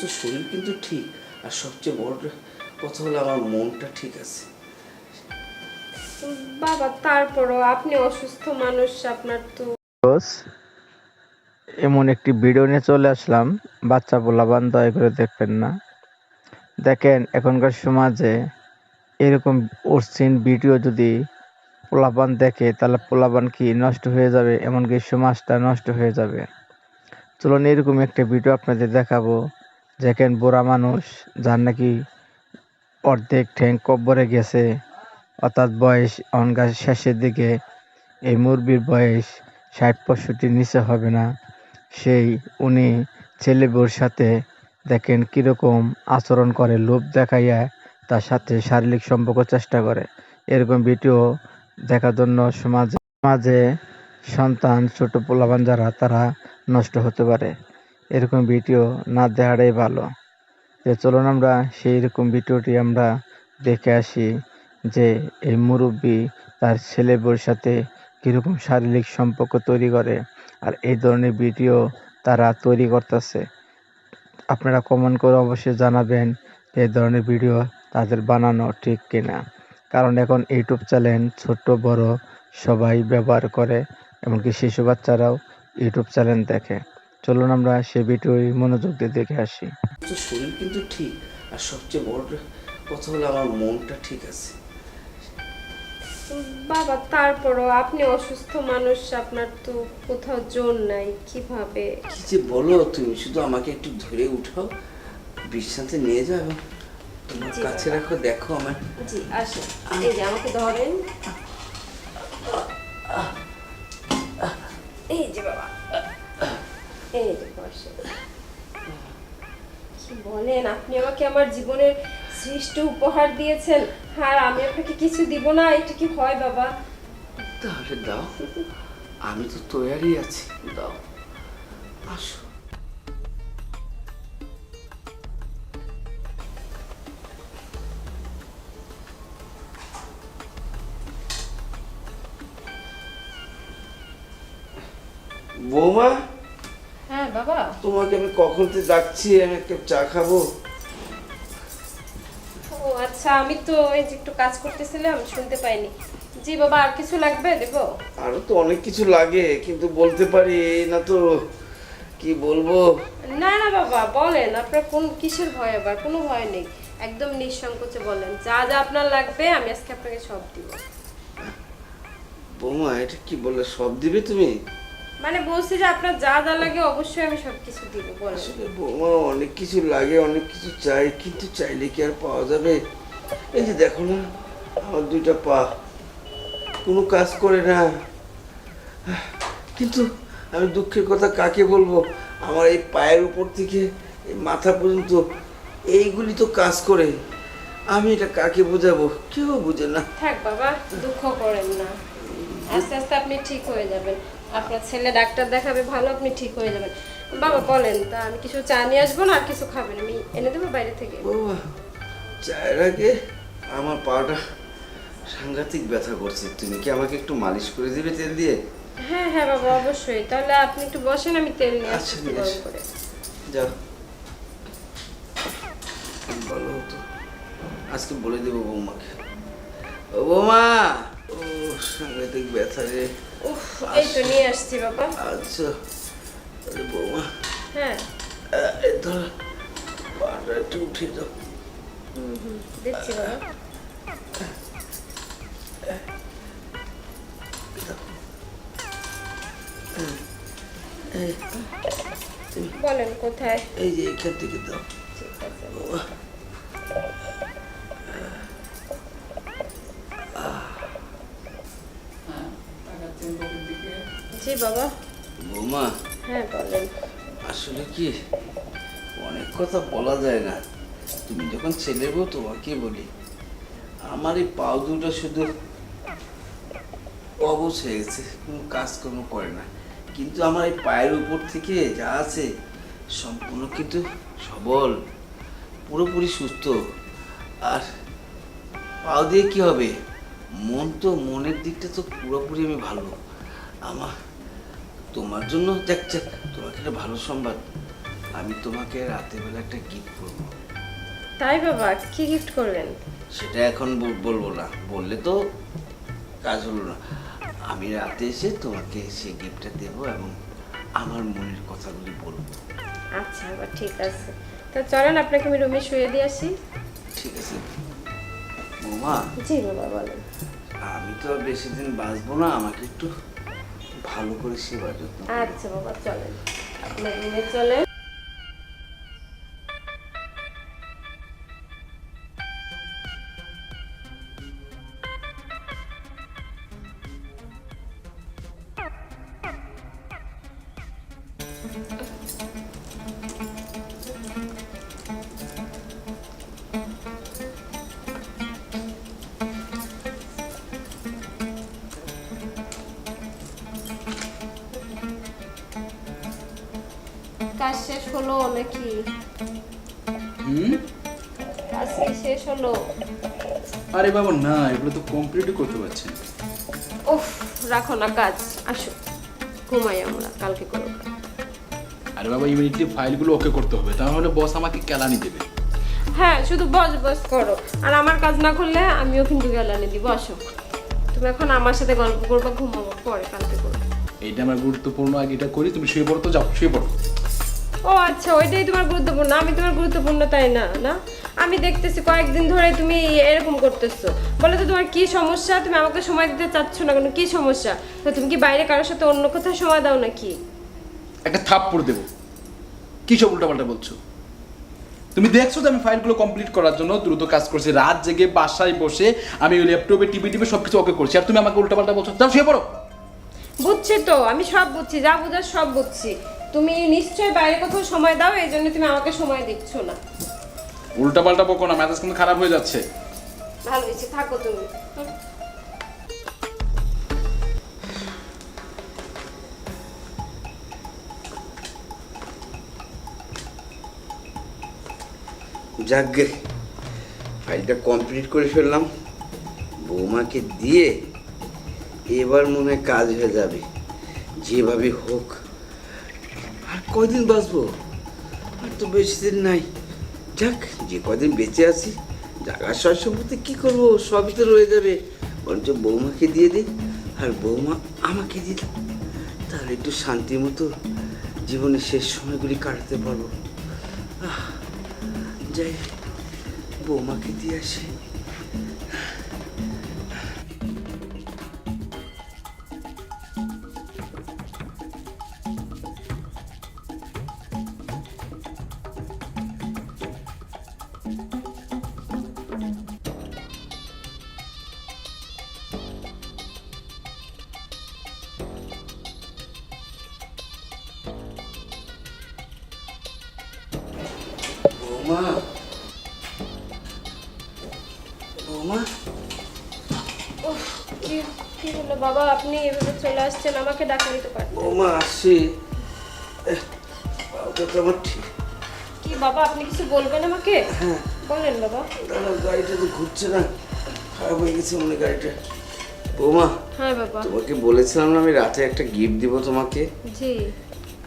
তো শরীর কিন্তু ঠিক আর সবচেয়ে বড় কথা হলো আমার মনটা ঠিক আছে। বাবা তারপরও আপনি অসুস্থ মানুষ আপনার তো এমন একটি ভিডিও নিয়ে চলে আসলাম। বাচ্চা পোলাবান দয়া করে দেখবেন না। দেখেন এখনকার সমাজে এরকম অশ্লীল ভিডিও যদি পোলাপান দেখে তাহলে পোলাপান কি নষ্ট হয়ে যাবে? এমনকি সমাজটা নষ্ট হয়ে যাবে। চলুন এরকম একটা ভিডিও আপনাদের দেখাবো। দেখেন বুড়া মানুষ, যার নাকি অর্ধেক ঠ্যাং কব্বরে গেছে, অর্থাৎ বয়স অনগা শেষের দিকে, এই মুরবির বয়স ষাট পঁয়ষট্টির নিচে হবে না। সেই উনি ছেলে বউর সাথে দেখেন কীরকম আচরণ করে, লোভ দেখাইয়া তার সাথে শারীরিক সম্পর্ক চেষ্টা করে। এরকম ভিডিও দেখার জন্য সমাজে সমাজে সন্তান, ছোট পোলাবান যারা, তারা নষ্ট হতে পারে। এরকম ভিডিও না দেখাটাই ভালো। যে চলুন আমরা সেই রকম ভিডিওটি আমরা দেখে আসি যে এই মুরব্বী তার ছেলে বউর সাথে কীরকম শারীরিক সম্পর্ক তৈরি করে আর এই ধরনের ভিডিও তারা তৈরি করতেছে। আপনারা কমেন্ট করে অবশ্যই জানাবেন এই ধরনের ভিডিও তাদের বানানো ঠিক কিনা। কারণ এখন ইউটিউব চ্যানেল ছোট বড় সবাই ব্যবহার করে, এমনকি শিশু বাচ্চারাও ইউটিউব চ্যানেল দেখে। চলুন আমরা সেই ভিডিওই মনোযোগ দিয়ে দেখে আসি। তো শরীর কিন্তু ঠিক আর সবচেয়ে বড় কথা হলো আমার মনটা ঠিক আছে। বাবা তারপরও আপনি অসুস্থ মানুষ আপনার তো কোথাও জোর নাই কীভাবে? কি যে বলো তুমি শুধু আমাকে একটু ধরে উঠাও বিশ্রান্তে নিয়ে যাও এবং তোমার কাছে রাখো দেখো আমার। জি আসেন। এই যে আমাকে ধরেন। এই যে বাবা। কি বলেন, আপনি আমাকে আমার জীবনের শ্রেষ্ঠ উপহার দিয়েছেন। আর আমি আপনাকে কিছু দিব না, এটা কি হয় বাবা? তাহলে দাও। আমি তো তৈরি আছি। দাও। আসো। বৌমা? কখন থেকে ডাকছি আমি একটা চা খাব। ও আচ্ছা আমি তো এই যে একটু কাজ করতেছিলাম শুনতে পাইনি। জি বাবা আর কিছু লাগবে দেবো? আরও তো অনেক কিছু লাগে কিন্তু বলতে পারি না তো কি বলব? না না বাবা বলেন আপনার কোন কিসের ভয় আবার? কোনো ভয় নেই। একদম নিঃসংকোচে বলেন যা যা আপনার লাগবে আমি আজকে আপনাকে সব দিব। বৌমা এটা কি বলে সব দিবে তুমি? মানে বলছি যে আপনার যা যা লাগে অবশ্যই আমি সব কিছু দিব আসলে বৌমা অনেক কিছু লাগে অনেক কিছু চাই কিন্তু চাইলে কি আর পাওয়া যাবে? এই যে দেখো না আমার দুইটা পা কোনো কাজ করে না। কিন্তু আমি দুঃখের কথা কাকে বলব? আমার এই পায়ের উপর থেকে এই মাথা পর্যন্ত এইগুলি তো কাজ করে। আমি এটা কাকে বোঝাবো? কেউ বুঝে না। থাক বাবা দুঃখ করেন না। আস্তে আস্তে আপনি ঠিক হয়ে যাবেন। আপনার ছেলে ডাক্তার দেখাবে ভালো আপনি ঠিক হয়ে যাবেন। বাবা বলেন তা আমি কিছু চা নিয়ে আসব না আর কিছু খাবেন? আমি এনে দেবো বাইরে থেকে। বাবা চায়ের আগে আমার পাটা সাংঘাতিক ব্যথা করছে। তুমি কি আমাকে একটু মালিশ করে দিবে তেল দিয়ে? হ্যাঁ হ্যাঁ বাবা অবশ্যই। তাহলে আপনি একটু বসেন আমি তেল নিয়ে আচ্ছা, আসছি গরম করে। যাও। ভালো হতো আজকে বলে দেবো বৌমাকে। ও বৌমা! ও সাংঘাতিক ব্যথা রে উফ এই তো নিয়ে আসছি বাবা আচ্ছা আরে বৌমা হ্যাঁ এই ধর পাটা একটু উঠিয়ে দাও হুম হুম দিচ্ছি বাবা বলেন কোথায় এই যে এখান থেকে দাও ঠিক আছে বাবা। বৌমা হ্যাঁ বলেন। আসলে কি অনেক কথা বলা যায় না। তুমি যখন ছেলে বউ তোমাকে বলি আমার এই পাও দুটো শুধু অবশ হয়ে গেছে কোনো কাজকর্ম করে না। কিন্তু আমার এই পায়ের উপর থেকে যা আছে সম্পূর্ণ কিন্তু সবল পুরোপুরি সুস্থ। আর পাও দিয়ে কি হবে? মন তো মনের দিকটা তো পুরোপুরি আমি ভালো। আমার তোমার জন্য দেখ দেখ তোমাকে একটা ভালো সংবাদ। আমি তোমাকে রাতেবেলা একটা গিফট করব। তাই বাবা কি গিফট করবেন? সেটা এখন বল- বলব না। বললে তো কাজ হলো না। আমি রাতে এসে তোমাকে সেই গিফটটা দেবো এবং আমার মনের কথাগুলি বলব। আচ্ছা বাবা ঠিক আছে। তো চলেন আপনাকে আমি রুমে শুয়ে দিয়ে আসি। ঠিক আছে। বৌমা। জি বাবা বলেন। আমি তো আর বেশি দিন বাঁচবো না আমাকে একটু ভালো করে সেবা যত্ন আচ্ছা বাবা চলেন। আপনার রুমে চলেন। কাজ শেষ হলো নাকি? হুম? কাজ শেষ হলো। আরে বাবা না এগুলো তো কমপ্লিটই করতে পারছি রাখো না কাজ আসো। ঘুমাই আমরা কালকে করো। আরে বাবা ইমিডিয়েটলি ফাইলগুলো ওকে করতে হবে তাহলে বস আমাকে কেলানি দেবে। হ্যাঁ শুধু বস বস করো। আর আমার কাজ না করলে আমিও কিন্তু গেলানি দিব আসো। তুমি এখন আমার সাথে গল্প করবা ঘুমাবো পরে কালকে করব। এইটা আমার গুরুত্বপূর্ণ আগে এটা করি তুমি শুয়ে পড়ো তো যাও শুয়ে পড়ো। ও আচ্ছা ওইটাই তোমার গুরুত্বপূর্ণ। আমি তোমার গুরুত্বপূর্ণ তাই না না? আমি দেখতেছি কয়েকদিন ধরে তুমি এরকম করতেছো। বলে তো তোমার কি সমস্যা? তুমি আমাকে সময় দিতে চাচ্ছ না কেন? কি সমস্যা? তো তুমি কি বাইরে কারোর সাথে অন্য কোথাও সময় দাও নাকি? একটা থাপ্পড় দেবো। কি সব উল্টাপাল্টা বলছো? তুমি দেখছ তো আমি ফাইলগুলো কমপ্লিট করার জন্য দ্রুত কাজ করছি। রাত জেগে বাসায় বসে আমি ওই ল্যাপটপে টিভি টিভি সব কিছু ওকে করছি। আর তুমি আমাকে উল্টাপাল্টা বলছো। যাও শুয়ে পড়ো। বুঝছি তো আমি সব বুঝছি। যা বুঝার সব বুঝছি। তুমি নিশ্চয়ই বাইরে কোথাও সময় দাও এই জন্য তুমি আমাকে সময় দিচ্ছ না। উল্টাপাল্টা বকো না মেজাজ কিন্তু খারাপ হয়ে যাচ্ছে। ভালো হয়েছে থাকো তুমি। যাকগে ফাইলটা কমপ্লিট করে ফেললাম। বৌমাকে দিয়ে এবার মনে হয় কাজ হয়ে যাবে। যেভাবে হোক। কয়দিন বাঁচবো? আর তো বেশি দিন নাই। যাক, যে কদিন বেঁচে আছি জায়গা সয় সম্পত্তি কী করব? সবই তো রয়ে যাবে। বরঞ্চ বৌমাকে দিয়ে দিই, আর বৌমা আমাকে দিয়ে দিল তাহলে একটু শান্তি মতো জীবনের শেষ সময়গুলি কাটাতে পারব। যাই বৌমাকে দিয়ে আসি। বৌমা। বৌমা। উফ, কি কি হলো বাবা? আপনি এভাবে চলে আসছেন আমাকে ডাকা দিতে পারেন বৌমা আসছি। এহ, তো আমার ঠিক কি বাবা আপনি কিছু বলবেন আমাকে? হ্যাঁ। বলেন বাবা। দাঁড়াও গাড়িটা তো ঘুরছে না। খারাপ হয়ে গেছে মনে হয় গাড়িটা। বৌমা হ্যাঁ বাবা। তোমাকে বলেছিলাম না আমি রাতে একটা গিফট দিব তোমাকে? জি।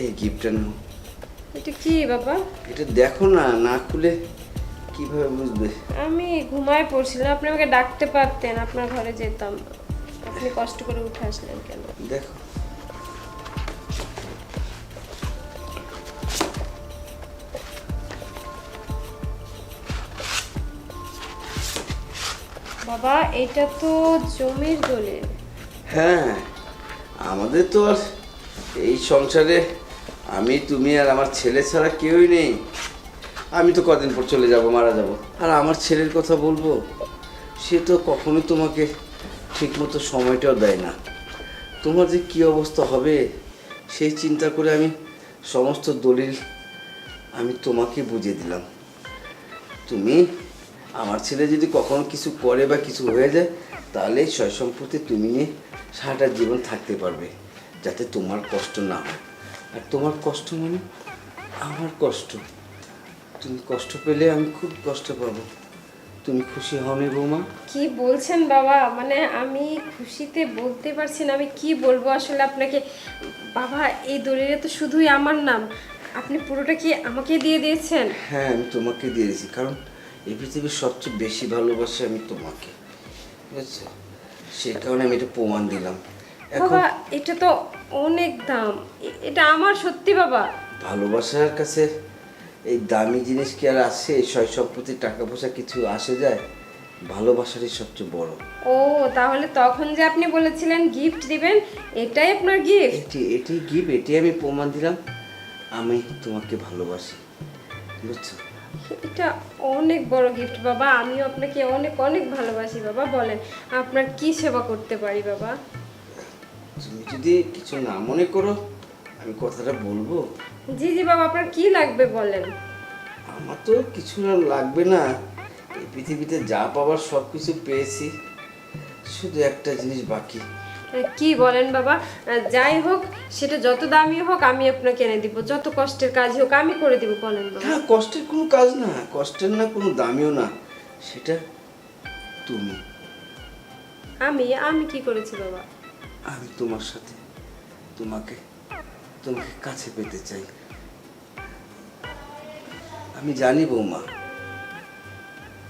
এই গিফটটা নাও এটা কি বাবা? এটা দেখো না না খুলে কীভাবে বুঝবে? আমি ঘুমায় পড়ছিলাম আপনি আমাকে ডাকতে পারতেন আপনার ঘরে যেতাম। আপনি কষ্ট করে উঠে আসলেন কেন? দেখো। বাবা এটা তো জমির দলিল। হ্যাঁ আমাদের তো আর এই সংসারে আমি, তুমি আর আমার ছেলে ছাড়া কেউই নেই। আমি তো কদিন পর চলে যাব, মারা যাব। আর আমার ছেলের কথা বলব? সে তো কখনো তোমাকে ঠিকমতো সময়টাও দেয় না। তোমার যে কী অবস্থা হবে, সেই চিন্তা করে আমি সমস্ত দলিল আমি তোমাকে বুঝিয়ে দিলাম। তুমি আমার ছেলে যদি কখনো কিছু করে বা কিছু হয়ে যায়, তাহলে সয় সম্পত্তি তুমি নিয়ে সারাটা জীবন থাকতে পারবে, যাতে তোমার কষ্ট না হয়। আর তোমার কষ্ট মানে? আমার কষ্ট। তুমি কষ্ট পেলে আমি খুব কষ্ট পাবো। তুমি খুশি হওনি বৌমা? কি বলছেন বাবা? মানে আমি খুশিতে বলতে পারছি না। আমি কি বলব? আসলে আপনাকে বাবা এই দলিলে তো শুধুই আমার নাম। আপনি পুরোটা কি আমাকে দিয়ে দিয়েছেন? হ্যাঁ আমি তোমাকে দিয়ে দিয়েছি। কারণ এই পৃথিবীর সবচেয়ে বেশি ভালোবাসি আমি তোমাকে। বুঝছ সেই কারণে আমি এটা প্রমাণ দিলাম। বাবা এটা তো অনেক দাম। এটা আমার সত্যি বাবা। ভালোবাসার কাছে এই দামি জিনিস কি আর আসে? সয় সম্পত্তি টাকা পয়সা কিছু আসে যায়? ভালোবাসারই সবচেয়ে বড়। ও তাহলে তখন যে আপনি বলেছিলেন গিফট দিবেন এটাই আপনার গিফট এটি এটি গিফট এটি আমি প্রমাণ দিলাম। আমি তোমাকে ভালোবাসি। বুঝছ? এটা অনেক বড় গিফট বাবা। আমিও আপনাকে অনেক অনেক ভালোবাসি বাবা। বলেন আপনার কি সেবা করতে পারি বাবা? তুমি যদি কিছু না মনে করো আমি কথাটা বলব। জি জি বাবা আপনার কি লাগবে বলেন? আমার তো কিছু না লাগবে না। এই পৃথিবীতে যা পাবার সব কিছু পেয়েছি শুধু একটা জিনিস বাকি। কি বলেন বাবা যাই হোক সেটা যত দামি হোক আমি আপনাকে এনে দিব। যত কষ্টের কাজ হোক আমি করে দিব বলেন হ্যাঁ কষ্টের কোনো কাজ না কষ্টের না কোনো দামিও না। সেটা তুমি। আমি আমি কি করেছি বাবা? আমি তোমার সাথে তোমাকে তোমাকে কাছে পেতে চাই। আমি জানি বৌমা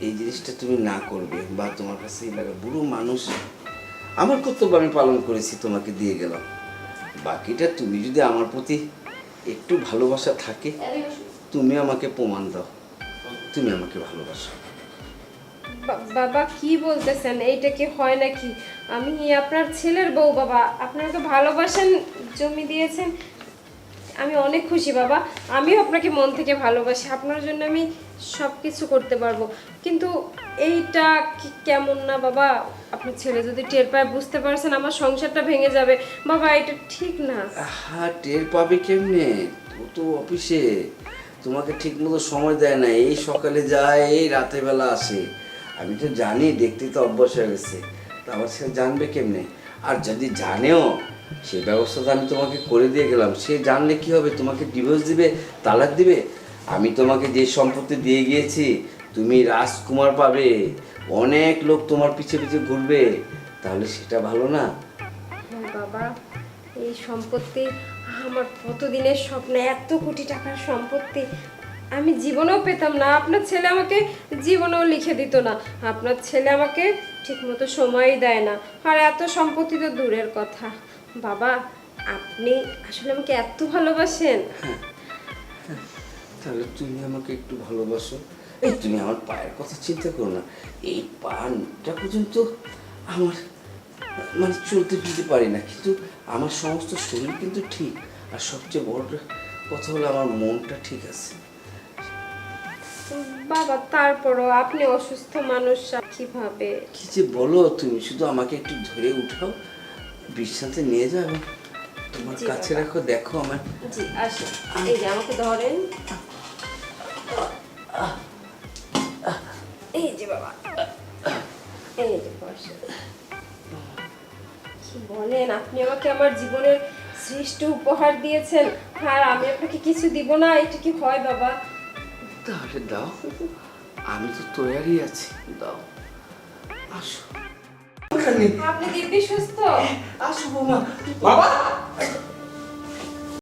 এই জিনিসটা তুমি না করবে বা তোমার কাছে লাগে বুড়ো মানুষ। আমার কর্তব্য আমি পালন করেছি তোমাকে দিয়ে গেলাম। বাকিটা তুমি যদি আমার প্রতি একটু ভালোবাসা থাকে তুমি আমাকে প্রমাণ দাও। তুমি আমাকে ভালোবাসো। বাবা কি বলতেছেন? এইটা কি হয় নাকি? আমি আপনার ছেলের বউ, বাবা। আপনারা তো ভালোবাসেন, জমি দিয়েছেন। আমি অনেক খুশি, বাবা। আমিও আপনাকে মন থেকে ভালোবাসি। আপনার জন্য আমি সব কিছু করতে পারব। কিন্তু এইটা কি- কেমন না, বাবা? আপনার ছেলে যদি টের পায়, বুঝতে পারছেন, আমার সংসারটা ভেঙে যাবে। বাবা, এটা ঠিক না। হ্যাঁ টের পাবে কেমনে? ও তো অফিসে। তোমাকে ঠিক মতো সময় দেয় না। এই সকালে যায়, এই রাতের বেলা আসে। আমি তো জানি দেখতে তো অভ্যাস হয়ে গেছে। তা আমার সে জানবে কেমনে? আর যদি জানেও, সে ব্যবস্থা তো আমি তোমাকে করে দিয়ে গেলাম। সে জানলে কি হবে? তোমাকে ডিভোর্স দিবে, তালাক দিবে? আমি তোমাকে যে সম্পত্তি দিয়ে গিয়েছি, তুমি রাজকুমার পাবে। অনেক লোক তোমার পিছে পিছে ঘুরবে। তাহলে সেটা ভালো না? হ্যাঁ বাবা, এই সম্পত্তি, আমার কতদিনের স্বপ্ন? এত কোটি টাকার সম্পত্তি। আমি জীবনেও পেতাম না। আপনার ছেলে আমাকে জীবনেও লিখে দিত না। আপনার ছেলে আমাকে ঠিকমতো সময়ই দেয় না। আর এত সম্পত্তি তো দূরের কথা। বাবা, আপনি আসলে আমাকে এত ভালোবাসেন। তাহলে তুমি আমাকে একটু ভালোবাসো। এই তুমি আমার পায়ের কথা চিন্তা করো না। এই পানটা পর্যন্ত আমার মানে চলতে ফিরতে পারি না। কিন্তু আমার সমস্ত শরীর কিন্তু ঠিক। আর সবচেয়ে বড় কথা হলো আমার মনটা ঠিক আছে। বাবা তারপরও আপনি অসুস্থ মানুষ কীভাবে? কি যে বলো তুমি? শুধু আমাকে একটু ধরে উঠাও বিশ্রান্তে নিয়ে যাও। এবং তোমার কাছে রাখো দেখো আমার। জি আসুন এই যে আমাকে ধরেন। এই যে বাবা। এই যে। কি বলেন আপনি আমাকে আমার জীবনের শ্রেষ্ঠ উপহার দিয়েছেন আর আমি আপনাকে কিছু দিব না এটা কি হয় বাবা? তাহলে দাও। আমি তো তৈরি আছি। দাও। আসো। আপনি দিব্যি সুস্থ? আসো বৌমা। বাবা!